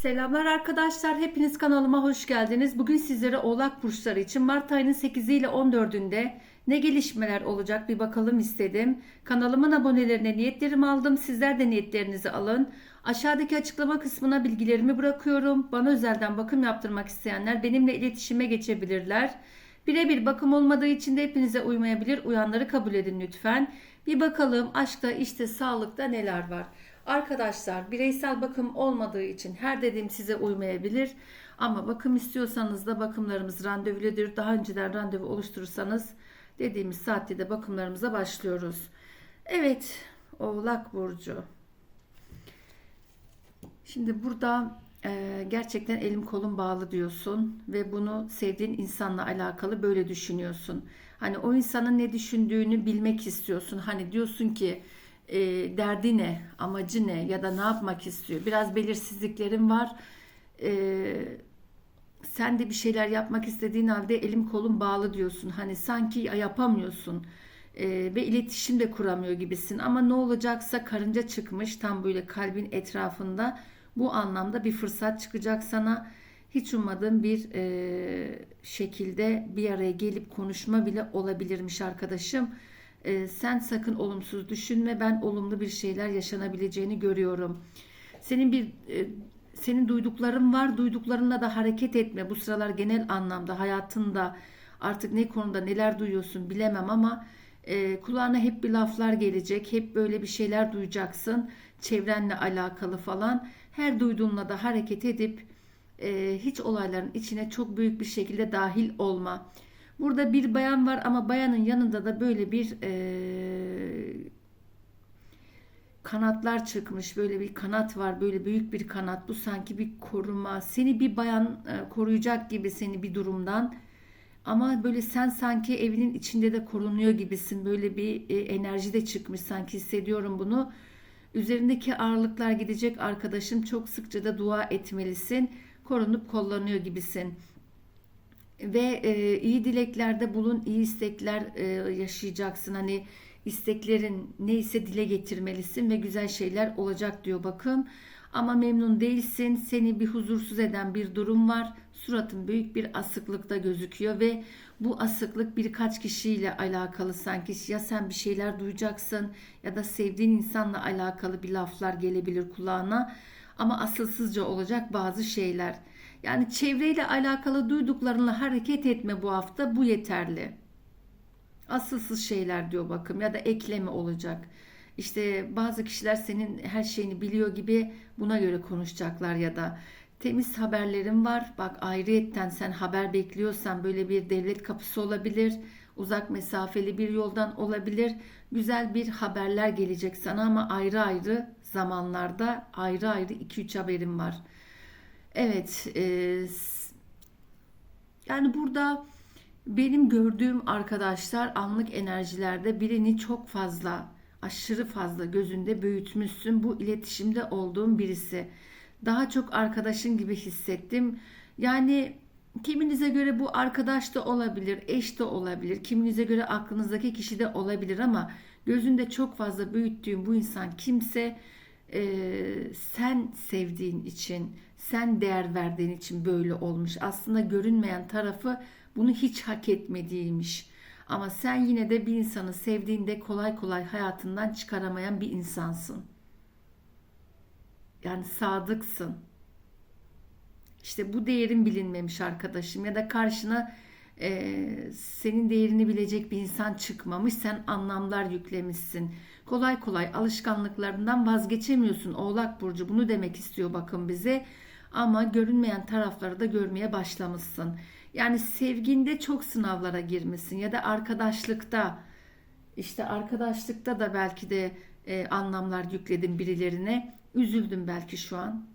Selamlar arkadaşlar. Hepiniz kanalıma hoş geldiniz. Bugün sizlere Oğlak burçları için Mart ayının 8 ile 14'ünde ne gelişmeler olacak bir bakalım istedim. Kanalımın abonelerine niyetlerimi aldım. Sizler de niyetlerinizi alın. Aşağıdaki açıklama kısmına bilgilerimi bırakıyorum. Bana özelden bakım yaptırmak isteyenler benimle iletişime geçebilirler. Birebir bakım olmadığı için de hepinize uymayabilir. Uyanları kabul edin lütfen. Bir bakalım aşkta, işte, sağlıkta neler var. Arkadaşlar bireysel bakım olmadığı için her dediğim size uymayabilir. Ama bakım istiyorsanız da bakımlarımız randevuludur. Daha önceden randevu oluşturursanız dediğimiz saatte de bakımlarımıza başlıyoruz. Evet Oğlak Burcu. Şimdi burada e, gerçekten elim kolum bağlı diyorsun ve bunu sevdiğin insanla alakalı böyle düşünüyorsun. Hani o insanın ne düşündüğünü bilmek istiyorsun. Hani diyorsun ki e, derdi ne, amacı ne ya da ne yapmak istiyor. Biraz belirsizliklerim var. E, sen de bir şeyler yapmak istediğin halde elim kolum bağlı diyorsun. Hani sanki yapamıyorsun e, ve iletişim de kuramıyor gibisin. Ama ne olacaksa karınca çıkmış tam böyle kalbin etrafında. Bu anlamda bir fırsat çıkacak sana. Hiç ummadığım bir e, şekilde bir araya gelip konuşma bile olabilirmiş arkadaşım. E, sen sakın olumsuz düşünme. Ben olumlu bir şeyler yaşanabileceğini görüyorum. Senin bir e, senin duydukların var. Duyduklarınla da hareket etme. Bu sıralar genel anlamda hayatında artık ne konuda neler duyuyorsun bilemem ama e, kulağına hep bir laflar gelecek. Hep böyle bir şeyler duyacaksın. Çevrenle alakalı falan. Her duyduğunla da hareket edip e, hiç olayların içine çok büyük bir şekilde dahil olma. Burada bir bayan var ama bayanın yanında da böyle bir e, kanatlar çıkmış. Böyle bir kanat var. Böyle büyük bir kanat. Bu sanki bir koruma. Seni bir bayan e, koruyacak gibi seni bir durumdan. Ama böyle sen sanki evinin içinde de korunuyor gibisin. Böyle bir e, enerji de çıkmış sanki hissediyorum bunu. Üzerindeki ağırlıklar gidecek arkadaşım. Çok sıkça da dua etmelisin. Korunup kollanıyor gibisin ve e, iyi dileklerde bulun, iyi istekler e, yaşayacaksın. Hani isteklerin neyse dile getirmelisin ve güzel şeyler olacak diyor bakın. Ama memnun değilsin. Seni bir huzursuz eden bir durum var. Suratın büyük bir asıklıkta gözüküyor ve bu asıklık birkaç kişiyle alakalı sanki ya sen bir şeyler duyacaksın ya da sevdiğin insanla alakalı bir laflar gelebilir kulağına ama asılsızca olacak bazı şeyler. Yani çevreyle alakalı duyduklarınla hareket etme bu hafta bu yeterli. Asılsız şeyler diyor bakım ya da ekleme olacak. İşte bazı kişiler senin her şeyini biliyor gibi buna göre konuşacaklar ya da temiz haberlerim var. Bak ayrıyetten sen haber bekliyorsan böyle bir devlet kapısı olabilir. Uzak mesafeli bir yoldan olabilir. Güzel bir haberler gelecek sana ama ayrı ayrı zamanlarda ayrı ayrı 2-3 haberim var. Evet, e, yani burada benim gördüğüm arkadaşlar anlık enerjilerde birini çok fazla, aşırı fazla gözünde büyütmüşsün. Bu iletişimde olduğum birisi. Daha çok arkadaşın gibi hissettim. Yani kiminize göre bu arkadaş da olabilir, eş de olabilir. Kiminize göre aklınızdaki kişi de olabilir ama gözünde çok fazla büyüttüğüm bu insan kimse e, sen sevdiğin için, sen değer verdiğin için böyle olmuş. Aslında görünmeyen tarafı bunu hiç hak etmediğiymiş. Ama sen yine de bir insanı sevdiğinde kolay kolay hayatından çıkaramayan bir insansın. Yani sadıksın. İşte bu değerin bilinmemiş arkadaşım ya da karşına e, senin değerini bilecek bir insan çıkmamış. Sen anlamlar yüklemişsin. Kolay kolay alışkanlıklarından vazgeçemiyorsun Oğlak Burcu. Bunu demek istiyor bakın bize. Ama görünmeyen tarafları da görmeye başlamışsın. Yani sevginde çok sınavlara girmişsin ya da arkadaşlıkta işte arkadaşlıkta da belki de e, anlamlar yükledin birilerine. Üzüldün belki şu an.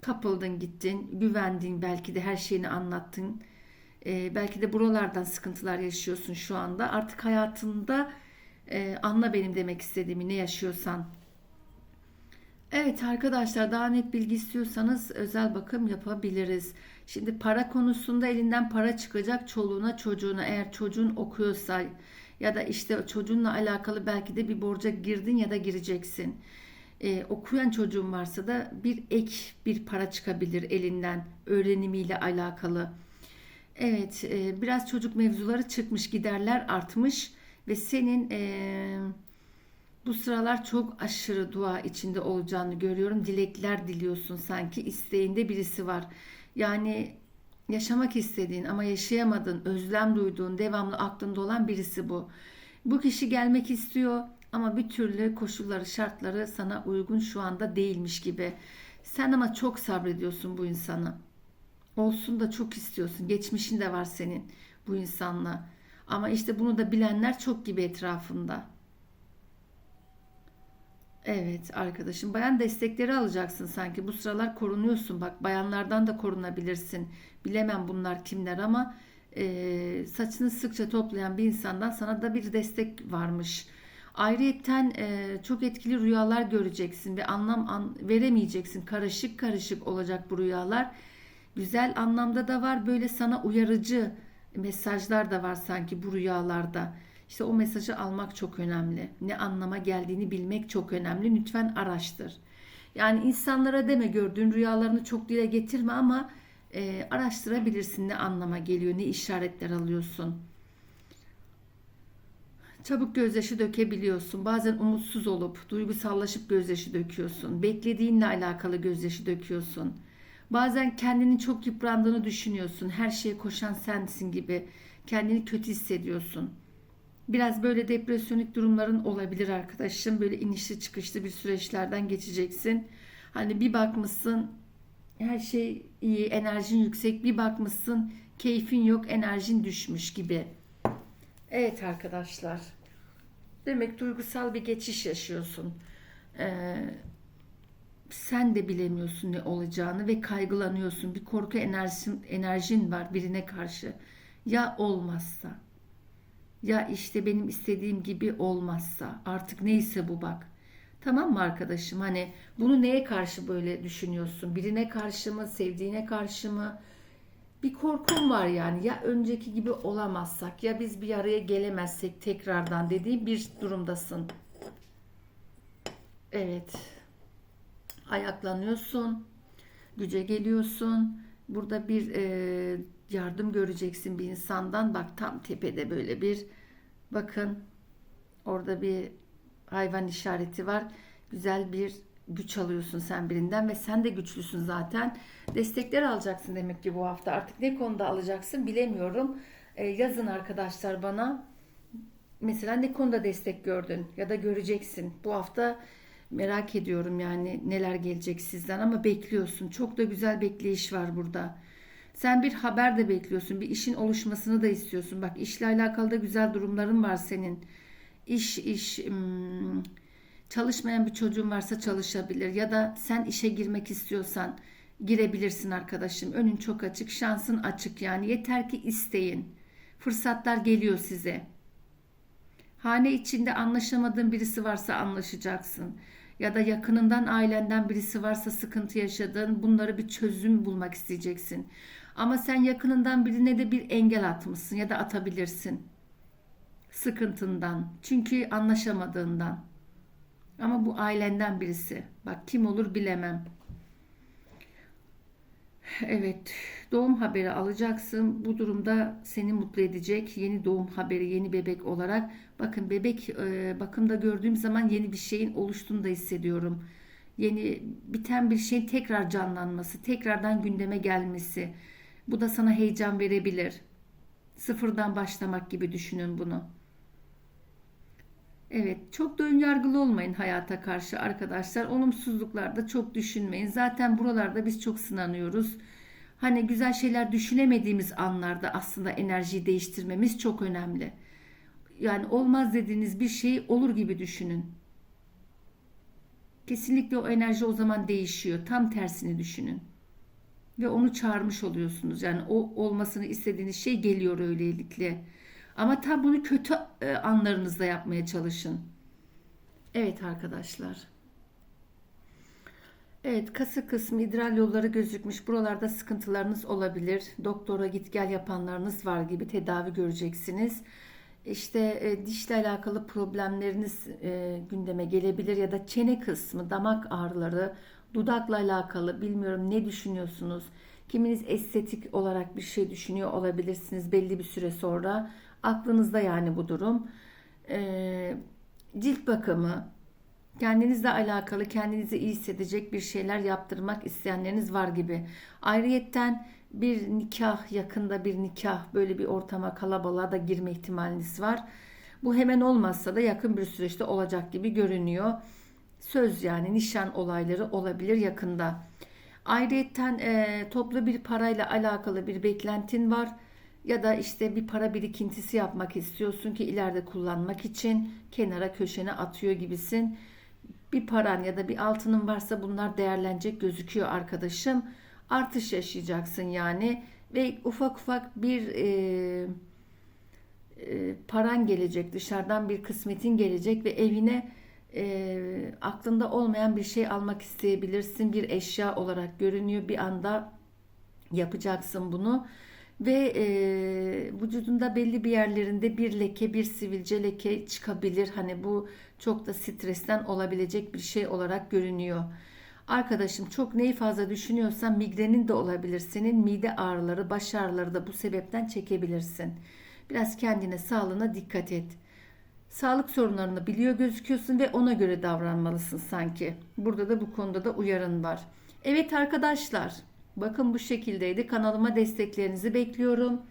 Kapıldın gittin, güvendin belki de her şeyini anlattın. E, belki de buralardan sıkıntılar yaşıyorsun şu anda. Artık hayatında e, anla benim demek istediğimi ne yaşıyorsan. Evet arkadaşlar daha net bilgi istiyorsanız özel bakım yapabiliriz. Şimdi para konusunda elinden para çıkacak çoluğuna çocuğuna eğer çocuğun okuyorsa ya da işte çocuğunla alakalı belki de bir borca girdin ya da gireceksin. Ee, okuyan çocuğun varsa da bir ek bir para çıkabilir elinden öğrenimiyle alakalı. Evet, e, biraz çocuk mevzuları çıkmış, giderler artmış ve senin e, bu sıralar çok aşırı dua içinde olacağını görüyorum. Dilekler diliyorsun sanki isteğinde birisi var. Yani yaşamak istediğin ama yaşayamadığın, özlem duyduğun, devamlı aklında olan birisi bu. Bu kişi gelmek istiyor ama bir türlü koşulları, şartları sana uygun şu anda değilmiş gibi. Sen ama çok sabrediyorsun bu insana. Olsun da çok istiyorsun. Geçmişin de var senin bu insanla. Ama işte bunu da bilenler çok gibi etrafında. Evet arkadaşım. Bayan destekleri alacaksın sanki. Bu sıralar korunuyorsun. Bak bayanlardan da korunabilirsin. Bilemem bunlar kimler ama e, saçını sıkça toplayan bir insandan sana da bir destek varmış. Ayrıyetten e, çok etkili rüyalar göreceksin ve anlam an, veremeyeceksin. Karışık karışık olacak bu rüyalar. Güzel anlamda da var. Böyle sana uyarıcı mesajlar da var sanki bu rüyalarda. İşte o mesajı almak çok önemli. Ne anlama geldiğini bilmek çok önemli. Lütfen araştır. Yani insanlara deme gördüğün rüyalarını çok dile getirme ama e, araştırabilirsin ne anlama geliyor, ne işaretler alıyorsun. Çabuk gözyaşı dökebiliyorsun. Bazen umutsuz olup duygusallaşıp gözyaşı döküyorsun. Beklediğinle alakalı gözyaşı döküyorsun. Bazen kendini çok yıprandığını düşünüyorsun. Her şeye koşan sensin gibi. Kendini kötü hissediyorsun. Biraz böyle depresyonik durumların olabilir arkadaşım. Böyle inişli çıkışlı bir süreçlerden geçeceksin. Hani bir bakmışsın her şey iyi, enerjin yüksek. Bir bakmışsın keyfin yok, enerjin düşmüş gibi. Evet arkadaşlar. Demek duygusal bir geçiş yaşıyorsun. Ee, sen de bilemiyorsun ne olacağını ve kaygılanıyorsun. Bir korku enerjin, enerjin var birine karşı. Ya olmazsa? Ya işte benim istediğim gibi olmazsa? Artık neyse bu bak. Tamam mı arkadaşım? Hani bunu neye karşı böyle düşünüyorsun? Birine karşı mı, sevdiğine karşı mı? Bir korkum var yani. Ya önceki gibi olamazsak, ya biz bir araya gelemezsek tekrardan dediğim bir durumdasın. Evet ayaklanıyorsun, güce geliyorsun. Burada bir e, yardım göreceksin bir insandan. Bak tam tepede böyle bir bakın orada bir hayvan işareti var. Güzel bir güç alıyorsun sen birinden ve sen de güçlüsün zaten. Destekler alacaksın demek ki bu hafta. Artık ne konuda alacaksın bilemiyorum. E, yazın arkadaşlar bana. Mesela ne konuda destek gördün ya da göreceksin. Bu hafta Merak ediyorum yani neler gelecek sizden ama bekliyorsun. Çok da güzel bekleyiş var burada. Sen bir haber de bekliyorsun. Bir işin oluşmasını da istiyorsun. Bak işle alakalı da güzel durumların var senin. İş iş hmm, çalışmayan bir çocuğun varsa çalışabilir ya da sen işe girmek istiyorsan girebilirsin arkadaşım. Önün çok açık, şansın açık yani. Yeter ki isteyin. Fırsatlar geliyor size. Hane içinde anlaşamadığın birisi varsa anlaşacaksın. Ya da yakınından ailenden birisi varsa sıkıntı yaşadığın bunları bir çözüm bulmak isteyeceksin. Ama sen yakınından birine de bir engel atmışsın ya da atabilirsin. Sıkıntından. Çünkü anlaşamadığından. Ama bu ailenden birisi. Bak kim olur bilemem. Evet, doğum haberi alacaksın. Bu durumda seni mutlu edecek yeni doğum haberi, yeni bebek olarak. Bakın bebek e, bakımda gördüğüm zaman yeni bir şeyin oluştuğunu da hissediyorum. Yeni biten bir şeyin tekrar canlanması, tekrardan gündeme gelmesi. Bu da sana heyecan verebilir. Sıfırdan başlamak gibi düşünün bunu. Evet, çok da önyargılı olmayın hayata karşı arkadaşlar. Olumsuzluklarda çok düşünmeyin. Zaten buralarda biz çok sınanıyoruz. Hani güzel şeyler düşünemediğimiz anlarda aslında enerjiyi değiştirmemiz çok önemli. Yani olmaz dediğiniz bir şey olur gibi düşünün. Kesinlikle o enerji o zaman değişiyor. Tam tersini düşünün. Ve onu çağırmış oluyorsunuz. Yani o olmasını istediğiniz şey geliyor öylelikle. Ama tam bunu kötü e, anlarınızda yapmaya çalışın. Evet arkadaşlar. Evet kası kısmı idrar yolları gözükmüş. Buralarda sıkıntılarınız olabilir. Doktora git gel yapanlarınız var gibi tedavi göreceksiniz. işte e, dişle alakalı problemleriniz e, gündeme gelebilir ya da çene kısmı, damak ağrıları, dudakla alakalı bilmiyorum ne düşünüyorsunuz? Kiminiz estetik olarak bir şey düşünüyor olabilirsiniz belli bir süre sonra. Aklınızda yani bu durum. E, cilt bakımı, kendinizle alakalı kendinizi iyi hissedecek bir şeyler yaptırmak isteyenleriniz var gibi. Ayrıyetten bir nikah yakında bir nikah böyle bir ortama kalabalığa da girme ihtimaliniz var. Bu hemen olmazsa da yakın bir süreçte olacak gibi görünüyor. Söz yani nişan olayları olabilir yakında. Ayrıyetten e, toplu bir parayla alakalı bir beklentin var ya da işte bir para birikintisi yapmak istiyorsun ki ileride kullanmak için kenara köşene atıyor gibisin. Bir paran ya da bir altının varsa bunlar değerlenecek gözüküyor arkadaşım. Artış yaşayacaksın yani ve ufak ufak bir e, e, paran gelecek dışarıdan bir kısmetin gelecek ve evine e, aklında olmayan bir şey almak isteyebilirsin bir eşya olarak görünüyor bir anda yapacaksın bunu ve e, vücudunda belli bir yerlerinde bir leke bir sivilce leke çıkabilir hani bu çok da stresten olabilecek bir şey olarak görünüyor. Arkadaşım çok neyi fazla düşünüyorsan migrenin de olabilir. Senin mide ağrıları, baş ağrıları da bu sebepten çekebilirsin. Biraz kendine, sağlığına dikkat et. Sağlık sorunlarını biliyor gözüküyorsun ve ona göre davranmalısın sanki. Burada da bu konuda da uyarın var. Evet arkadaşlar, bakın bu şekildeydi. Kanalıma desteklerinizi bekliyorum.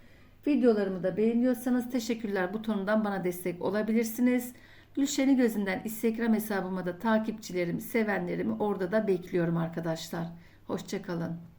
Videolarımı da beğeniyorsanız teşekkürler butonundan bana destek olabilirsiniz. Gülşen'i gözünden Instagram hesabıma da takipçilerimi, sevenlerimi orada da bekliyorum arkadaşlar. Hoşçakalın.